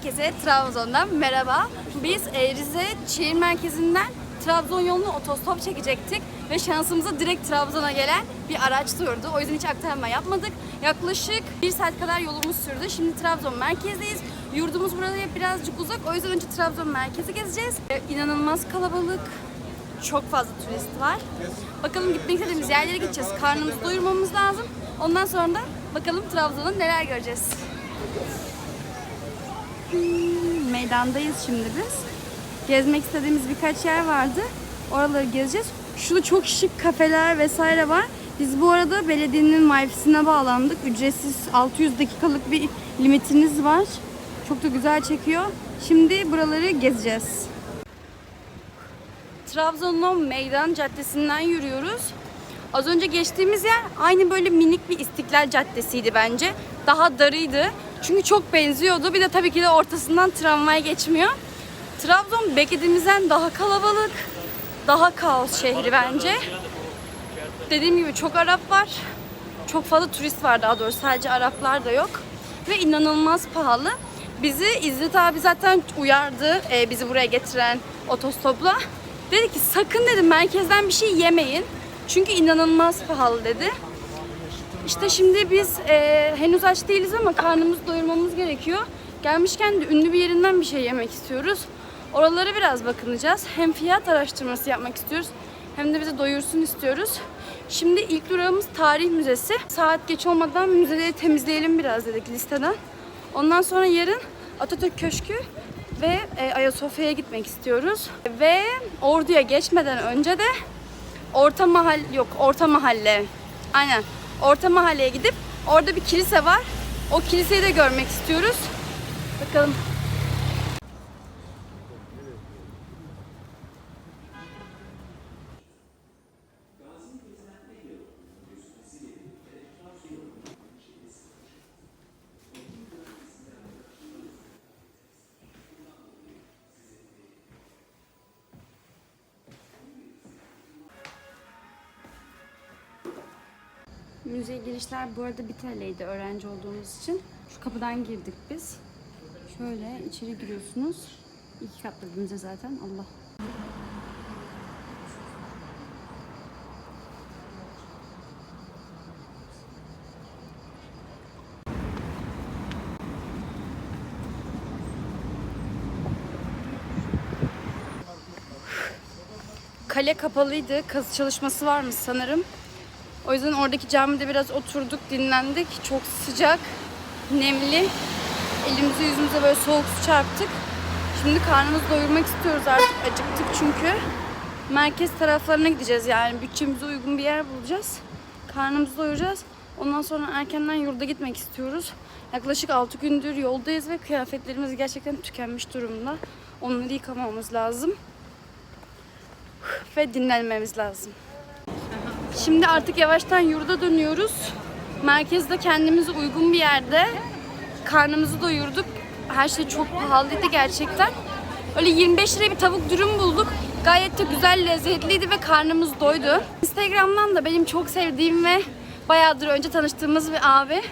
Herkese Trabzon'dan merhaba. Biz Rize şehir merkezinden Trabzon yolunu otostop çekecektik ve şansımıza direkt Trabzon'a gelen bir araç durdu. O yüzden hiç aktarma yapmadık. Yaklaşık bir saat kadar yolumuz sürdü. Şimdi Trabzon merkezdeyiz. Yurdumuz buraya birazcık uzak. O yüzden önce Trabzon merkezi gezeceğiz. E, İnanılmaz kalabalık. Çok fazla turist var. Bakalım gitmek istediğimiz yerlere gideceğiz. Karnımızı doyurmamız lazım. Ondan sonra da bakalım Trabzon'un neler göreceğiz. Meydandayız şimdi biz. Gezmek istediğimiz birkaç yer vardı. Oraları gezeceğiz. Şurada çok şık kafeler vesaire var. Biz bu arada belediyenin Wi-Fi'sine bağlandık. Ücretsiz 600 dakikalık bir limitiniz var. Çok da güzel çekiyor. Şimdi buraları gezeceğiz. Trabzon'un Meydan Caddesi'nden yürüyoruz. Az önce geçtiğimiz yer aynı böyle minik bir İstiklal Caddesi'ydi bence. Daha darıydı. Çünkü çok benziyordu. Bir de tabii ki de ortasından tramvay geçmiyor. Trabzon beklediğimizden daha kalabalık, daha kaos şehri bence. Dediğim gibi çok Arap var. Çok fazla turist var daha doğrusu. Sadece Araplar da yok. Ve inanılmaz pahalı. Bizi İzzet abi zaten uyardı e, bizi buraya getiren otostopla. Dedi ki sakın dedi merkezden bir şey yemeyin. Çünkü inanılmaz pahalı dedi. İşte şimdi biz e, henüz aç değiliz ama karnımızı doyurmamız gerekiyor. Gelmişken de ünlü bir yerinden bir şey yemek istiyoruz. Oralara biraz bakınacağız. Hem fiyat araştırması yapmak istiyoruz hem de bizi doyursun istiyoruz. Şimdi ilk durağımız Tarih Müzesi. Saat geç olmadan müzeleri temizleyelim biraz dedik listeden. Ondan sonra yarın Atatürk Köşkü ve e, Ayasofya'ya gitmek istiyoruz. Ve Ordu'ya geçmeden önce de Orta Mahal yok Orta Mahalle. Aynen. Orta Mahalle'ye gidip orada bir kilise var. O kiliseyi de görmek istiyoruz. Bakalım. Müzeye girişler bu arada bir TL'ydi öğrenci olduğumuz için. Şu kapıdan girdik biz. Şöyle içeri giriyorsunuz. İki katlı bir müze zaten. Allah. Kale kapalıydı. Kazı çalışması varmış sanırım. O yüzden oradaki camide biraz oturduk, dinlendik. Çok sıcak, nemli. Elimize yüzümüze böyle soğuk su çarptık. Şimdi karnımızı doyurmak istiyoruz artık. Acıktık çünkü. Merkez taraflarına gideceğiz yani. Bütçemize uygun bir yer bulacağız. Karnımızı doyuracağız. Ondan sonra erkenden yurda gitmek istiyoruz. Yaklaşık 6 gündür yoldayız ve kıyafetlerimiz gerçekten tükenmiş durumda. Onları yıkamamız lazım. Ve dinlenmemiz lazım. Şimdi artık yavaştan yurda dönüyoruz. Merkezde kendimize uygun bir yerde karnımızı doyurduk. Her şey çok pahalıydı gerçekten. Öyle 25 liraya bir tavuk dürüm bulduk. Gayet de güzel, lezzetliydi ve karnımız doydu. Instagram'dan da benim çok sevdiğim ve bayağıdır önce tanıştığımız bir abi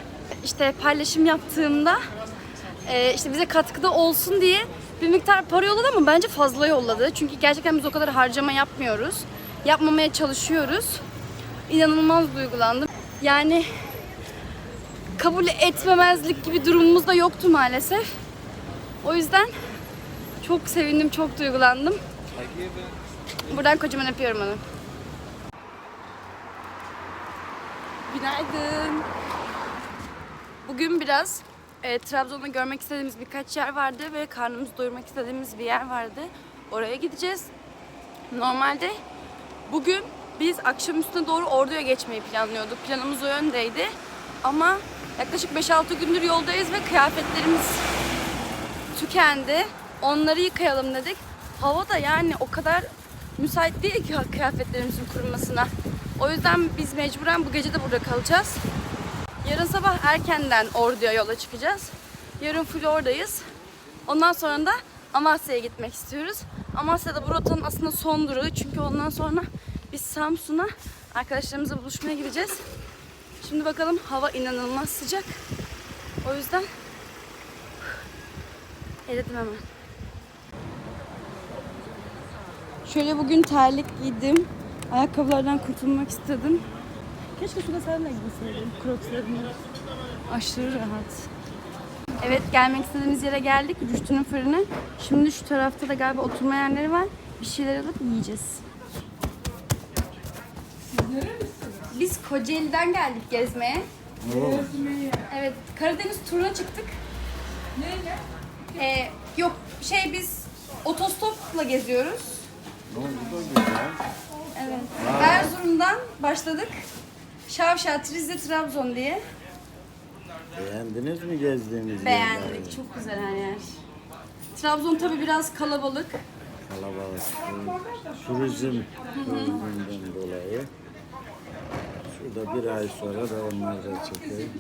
işte paylaşım yaptığımda e, işte bize katkıda olsun diye bir miktar para yolladı ama bence fazla yolladı. Çünkü gerçekten biz o kadar harcama yapmıyoruz. Yapmamaya çalışıyoruz inanılmaz duygulandım. Yani kabul etmemezlik gibi durumumuz da yoktu maalesef. O yüzden çok sevindim, çok duygulandım. Buradan kocaman öpüyorum onu. Günaydın. Bugün biraz e, Trabzon'da görmek istediğimiz birkaç yer vardı ve karnımızı doyurmak istediğimiz bir yer vardı. Oraya gideceğiz. Normalde bugün biz akşam üstüne doğru Ordu'ya geçmeyi planlıyorduk. Planımız o yöndeydi. Ama yaklaşık 5-6 gündür yoldayız ve kıyafetlerimiz tükendi. Onları yıkayalım dedik. Hava da yani o kadar müsait değil ki kıyafetlerimizin kurumasına. O yüzden biz mecburen bu gece de burada kalacağız. Yarın sabah erkenden Ordu'ya yola çıkacağız. Yarın full oradayız. Ondan sonra da Amasya'ya gitmek istiyoruz. Amasya'da bu rotanın aslında son durağı. Çünkü ondan sonra biz Samsun'a arkadaşlarımızla buluşmaya gideceğiz. Şimdi bakalım hava inanılmaz sıcak. O yüzden Eledim hemen. Şöyle bugün terlik giydim. Ayakkabılardan kurtulmak istedim. Keşke şurada sen de giyseydim. Crocs'larımı. Aşırı rahat. Evet gelmek istediğimiz yere geldik. Rüştü'nün fırını. Şimdi şu tarafta da galiba oturma yerleri var. Bir şeyler alıp yiyeceğiz. Biz Kocaeli'den geldik gezmeye. Evet, Karadeniz turuna çıktık. Neyle? Ee, yok, şey biz otostopla geziyoruz. Ne oldu da güzel. Evet. Erzurum'dan başladık. Şavşat, Rize, Trabzon diye. Beğendiniz mi gezdiğiniz Beğendik. yerleri? Çok güzel her yer. Trabzon tabii biraz kalabalık. Kalabalık. Turizm, turizmden dolayı. Şurada bir ay sonra da onları da çekeyim.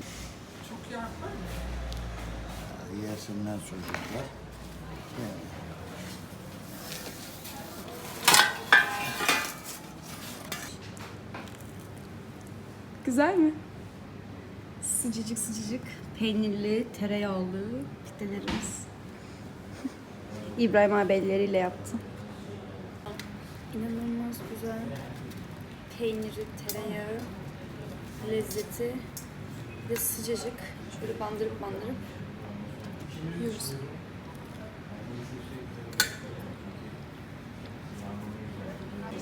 Hadi Yesinler çocuklar. Güzel mi? Sıcacık sıcacık peynirli, tereyağlı pidelerimiz. İbrahim abi elleriyle yaptı. İnanılmaz güzel. Peyniri, tereyağı, lezzeti ve sıcacık. Şöyle bandırıp bandırıp yiyoruz.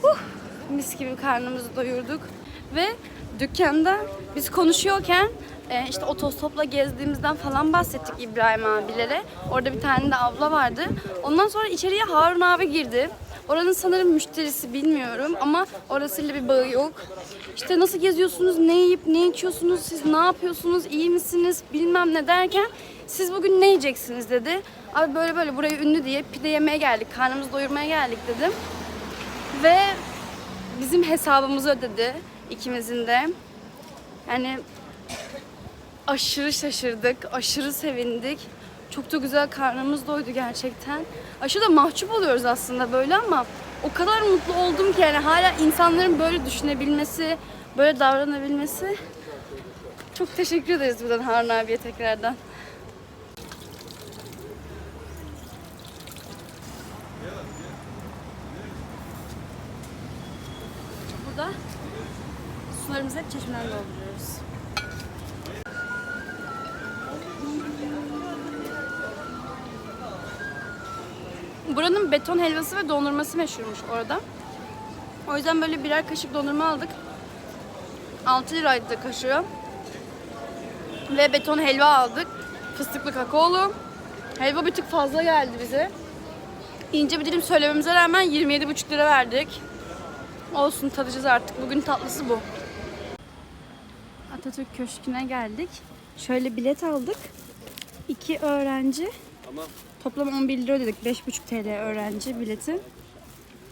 Uh, mis gibi karnımızı doyurduk. Ve dükkanda biz konuşuyorken e, işte otostopla gezdiğimizden falan bahsettik İbrahim abilere. Orada bir tane de abla vardı. Ondan sonra içeriye Harun abi girdi. Oranın sanırım müşterisi bilmiyorum ama orasıyla bir bağı yok. İşte nasıl geziyorsunuz, ne yiyip ne içiyorsunuz, siz ne yapıyorsunuz, iyi misiniz bilmem ne derken siz bugün ne yiyeceksiniz dedi. Abi böyle böyle buraya ünlü diye pide yemeye geldik, karnımızı doyurmaya geldik dedim. Ve bizim hesabımızı ödedi ikimizin de. Yani aşırı şaşırdık, aşırı sevindik. Çok da güzel karnımız doydu gerçekten. Aşırı da mahcup oluyoruz aslında böyle ama o kadar mutlu oldum ki yani hala insanların böyle düşünebilmesi, böyle davranabilmesi. Çok teşekkür ederiz buradan Harun abiye tekrardan. Burada sularımızı hep çeşmeden dolduruyoruz. Buranın beton helvası ve dondurması meşhurmuş orada. O yüzden böyle birer kaşık dondurma aldık. 6 liraydı da kaşığı. Ve beton helva aldık. Fıstıklı kakaolu. Helva bir tık fazla geldi bize. İnce bir dilim söylememize rağmen 27,5 lira verdik. Olsun tadacağız artık. Bugün tatlısı bu. Atatürk Köşkü'ne geldik. Şöyle bilet aldık. İki öğrenci. Toplam 11 lira ödedik. 5,5 TL öğrenci bileti.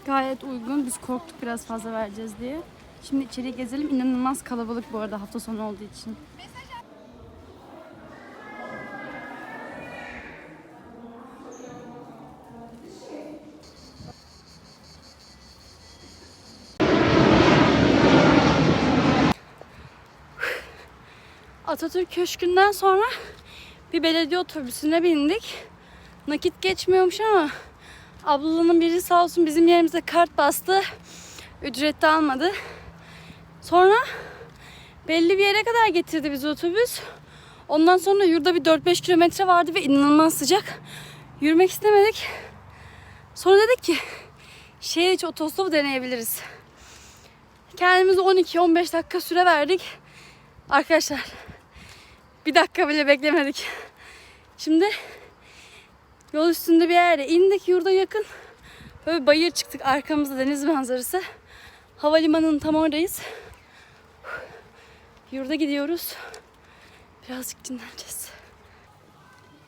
Gayet uygun. Biz korktuk biraz fazla vereceğiz diye. Şimdi içeriye gezelim. İnanılmaz kalabalık bu arada hafta sonu olduğu için. Atatürk Köşkü'nden sonra bir belediye otobüsüne bindik. Nakit geçmiyormuş ama ablanın biri sağ olsun bizim yerimize kart bastı. Ücret de almadı. Sonra belli bir yere kadar getirdi bizi otobüs. Ondan sonra yurda bir 4-5 kilometre vardı ve inanılmaz sıcak. Yürümek istemedik. Sonra dedik ki şehir içi otostopu deneyebiliriz. Kendimize 12-15 dakika süre verdik. Arkadaşlar bir dakika bile beklemedik. Şimdi yol üstünde bir yerde indik yurda yakın. Böyle bayır çıktık arkamızda deniz manzarası. Havalimanının tam oradayız. Yurda gidiyoruz. Birazcık dinleneceğiz.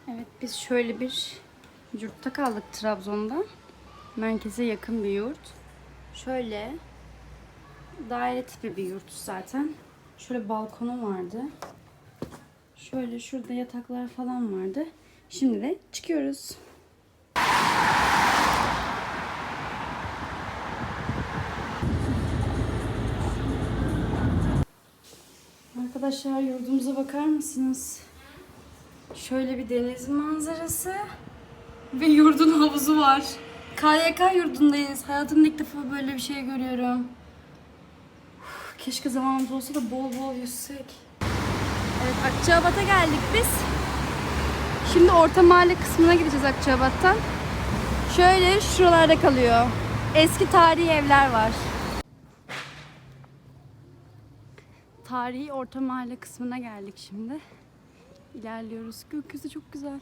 Evet biz şöyle bir yurtta kaldık Trabzon'da. Merkeze yakın bir yurt. Şöyle daire tipi bir yurt zaten. Şöyle balkonu vardı. Şöyle şurada yataklar falan vardı. Şimdi de çıkıyoruz. Arkadaşlar yurdumuza bakar mısınız? Şöyle bir deniz manzarası. Ve yurdun havuzu var. KYK yurdundayız. Hayatımda ilk defa böyle bir şey görüyorum. Keşke zamanımız olsa da bol bol yüzsek. Evet Akçabat'a geldik biz. Şimdi orta mahalle kısmına gideceğiz Akçabat'tan. Şöyle şuralarda kalıyor. Eski tarihi evler var. Tarihi orta mahalle kısmına geldik şimdi. İlerliyoruz. Gökyüzü çok güzel.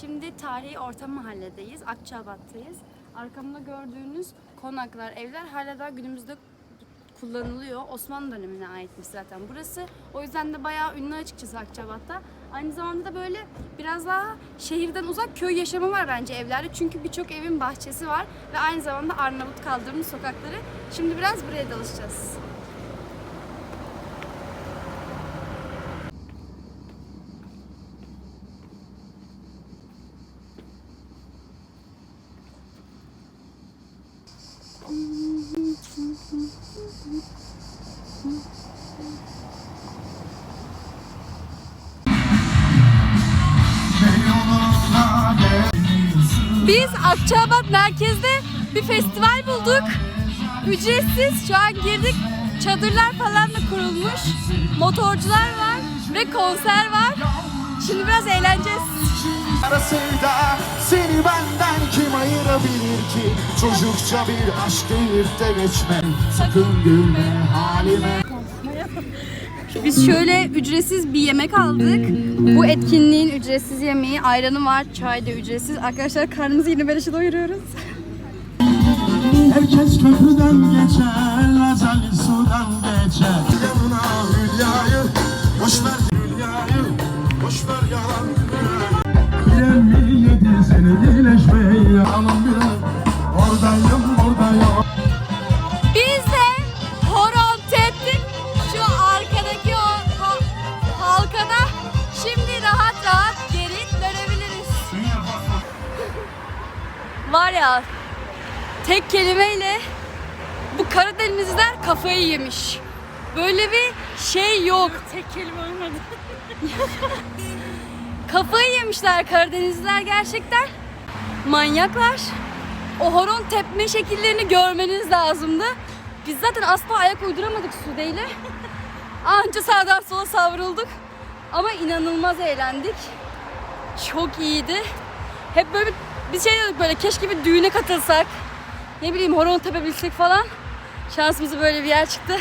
Şimdi tarihi orta mahalledeyiz. Akçabat'tayız. Arkamda gördüğünüz konaklar, evler hala daha günümüzde kullanılıyor. Osmanlı dönemine aitmiş zaten burası. O yüzden de bayağı ünlü açıkçası Akçabat'ta. Aynı zamanda da böyle biraz daha şehirden uzak köy yaşamı var bence evlerde. Çünkü birçok evin bahçesi var ve aynı zamanda Arnavut kaldırımlı sokakları. Şimdi biraz buraya dalışacağız. Biz Akçabat merkezde bir festival bulduk. Ücretsiz şu an girdik. Çadırlar falan da kurulmuş. Motorcular var ve konser var. Şimdi biraz eğleneceğiz. Arasında seni benden kim ayırabilir ki Çocukça bir aşk deyip de geçme Sakın gülme halime Biz şöyle ücretsiz bir yemek aldık. Bu etkinliğin ücretsiz yemeği, ayranı var, çay da ücretsiz. Arkadaşlar karnımızı yine beleşe doyuruyoruz. Herkes köprüden geçer Lazali sudan geçer Yanına Hülya'yı Boşver Hülya'yı Boşver yalan Yirmi yedi seni birleşmeye Alın tek kelimeyle bu Karadenizliler kafayı yemiş. Böyle bir şey yok. Tek kelime olmadı. kafayı yemişler Karadenizliler gerçekten. Manyaklar. O horon tepme şekillerini görmeniz lazımdı. Biz zaten asla ayak uyduramadık Sude'yle. Anca sağdan sola savrulduk. Ama inanılmaz eğlendik. Çok iyiydi. Hep böyle bir şey dedik böyle keşke bir düğüne katılsak. Ne bileyim horon tepebilsek falan. Şansımıza böyle bir yer çıktı.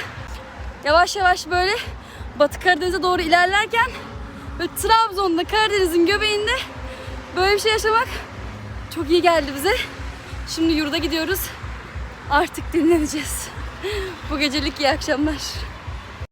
Yavaş yavaş böyle Batı Karadeniz'e doğru ilerlerken böyle Trabzon'da Karadeniz'in göbeğinde böyle bir şey yaşamak çok iyi geldi bize. Şimdi yurda gidiyoruz. Artık dinleneceğiz. Bu gecelik iyi akşamlar.